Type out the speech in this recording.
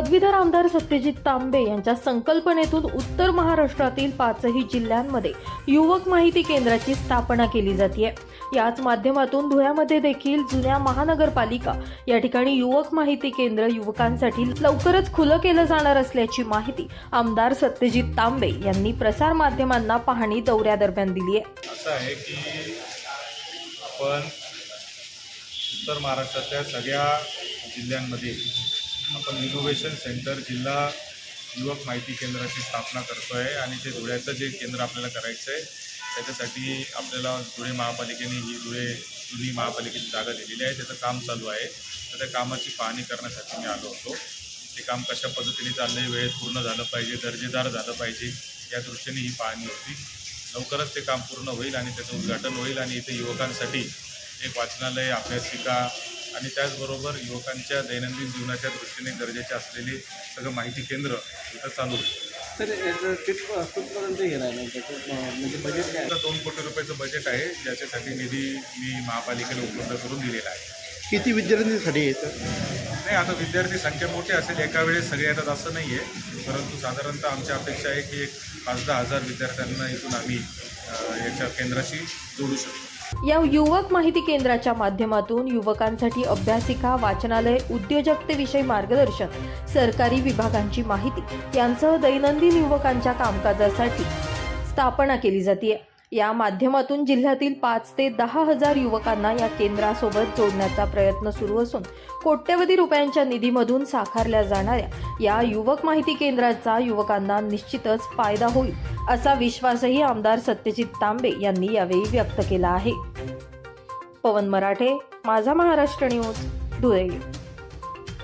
पदवीधर आमदार सत्यजित तांबे यांच्या संकल्पनेतून उत्तर महाराष्ट्रातील पाचही जिल्ह्यांमध्ये युवक माहिती केंद्राची स्थापना केली जाते याच माध्यमातून धुळ्यामध्ये देखील जुन्या महानगरपालिका या ठिकाणी युवक माहिती केंद्र युवकांसाठी लवकरच खुलं केलं जाणार असल्याची माहिती आमदार सत्यजित तांबे यांनी प्रसार माध्यमांना पाहणी दौऱ्यादरम्यान दिली आहे असं आहे की आपण उत्तर महाराष्ट्रातल्या सगळ्या जिल्ह्यांमध्ये आपण इनोव्हेशन सेंटर जिल्हा युवक माहिती केंद्राची स्थापना करतो आहे आणि ते धुळ्याचं जे केंद्र आपल्याला करायचं आहे त्याच्यासाठी आपल्याला धुळे महापालिकेने ही धुळे जुनी महापालिकेची जागा दिलेली आहे. त्याचं काम चालू आहे. तर त्या कामाची पाहणी करण्यासाठी मी आलो होतो. ते काम कशा पद्धतीने चाललं आहे वेळेत पूर्ण झालं पाहिजे दर्जेदार झालं पाहिजे या दृष्टीने ही पाहणी होती. लवकरच ते काम पूर्ण होईल आणि त्याचं उद्घाटन होईल आणि इथे युवकांसाठी एक वाचनालय अभ्यासिका आणि त्याचबरोबर युवकांच्या दैनंदिन जीवनाच्या दृष्टीने गरजेचे असलेले सगळं माहिती केंद्र इथं चालू तर कित कुठपर्यंत अं, म्हणजे बजेट काय आता दोन कोटी रुपयाचं बजेट आहे ज्याच्यासाठी निधी मी महापालिकेला उपलब्ध करून दिलेला आहे. किती विद्यार्थ्यांसाठी येतं नाही आता विद्यार्थी संख्या मोठी असेल एका वेळेस सगळे येतात असं नाही आहे परंतु साधारणतः आमची अपेक्षा आहे की एक पाच दहा हजार विद्यार्थ्यांना इथून आम्ही याच्या केंद्राशी जोडू शकतो. या युवक माहिती केंद्राच्या माध्यमातून युवकांसाठी अभ्यासिका वाचनालय उद्योजकतेविषयी मार्गदर्शन सरकारी विभागांची माहिती यांसह दैनंदिन युवकांच्या कामकाजासाठी स्थापना केली जाते या माध्यमातून जिल्ह्यातील पाच ते दहा हजार युवकांना या केंद्रासोबत जोडण्याचा प्रयत्न सुरू असून कोट्यवधी रुपयांच्या निधीमधून साकारल्या जाणाऱ्या या युवक माहिती केंद्राचा युवकांना निश्चितच फायदा होईल असा विश्वासही आमदार सत्यजित तांबे यांनी यावेळी व्यक्त केला आहे. पवन मराठे माझा महाराष्ट्र न्यूज धुळे.